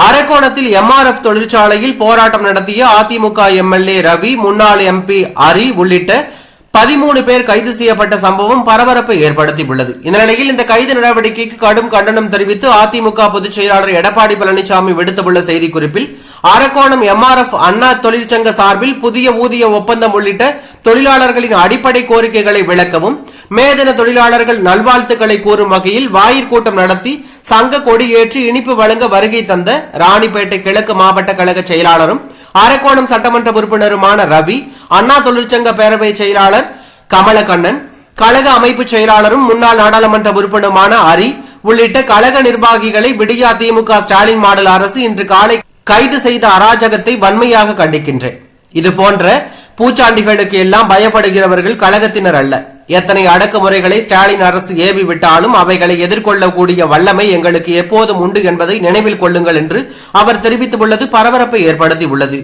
அரக்கோணத்தில் MRF தொழிற்சாலையில் போராட்டம் நடத்திய அதிமுக எம்எல்ஏ ரவி முன்னாள் எம்பி அரி உள்ளிட்ட பதிமூணு பேர் கைது செய்யப்பட்ட சம்பவம் பரபரப்பை ஏற்படுத்தியுள்ளது. இந்த நிலையில் இந்த கைது நடவடிக்கைக்கு கடும் கண்டனம் தெரிவித்து அதிமுக பொதுச் செயலாளர் எடப்பாடி பழனிசாமி விடுத்துள்ள செய்திக்குறிப்பில் அரக்கோணம் எம்ஆர்எஃப் அண்ணா தொழிற்சங்க சார்பில் புதிய ஊதிய ஒப்பந்தம் உள்ளிட்ட தொழிலாளர்களின் அடிப்படை கோரிக்கைகளை விளக்கவும் மேதன தொழிலாளர்கள் நல்வாழ்த்துக்களை கூறும் வகையில் வாயிற்கூட்டம் நடத்தி சங்க கொடியேற்றி இனிப்பு வழங்க வருகை தந்த ராணிப்பேட்டை கிழக்கு மாவட்ட கழக செயலாளரும் அரக்கோணம் சட்டமன்ற உறுப்பினருமான ரவி அண்ணா தொழிற்சங்க பேரவை செயலாளர் கமலக்கண்ணன் கழக அமைப்பு செயலாளரும் முன்னாள் நாடாளுமன்ற உறுப்பினருமான அரி உள்ளிட்ட கழக நிர்வாகிகளை விடியா திமுக ஸ்டாலின் மாடல் அரசு இன்று காலை கைது செய்த அராஜகத்தை வன்மையாக கண்டிக்கின்றேன். இது போன்ற பூச்சாண்டிகளுக்கு எல்லாம் பயப்படுகிறவர்கள் கழகத்தினர் அல்ல. எத்தனை அடக்குமுறைகளை ஸ்டாலின் அரசு ஏவி விட்டாலும் அவைகளை எதிர்கொள்ளக்கூடிய வல்லமை எங்களுக்கு எப்போதும் உண்டு என்பதை நினைவில் கொள்ளுங்கள் என்று அவர் தெரிவித்துள்ளது பரபரப்பை ஏற்படுத்தியுள்ளது.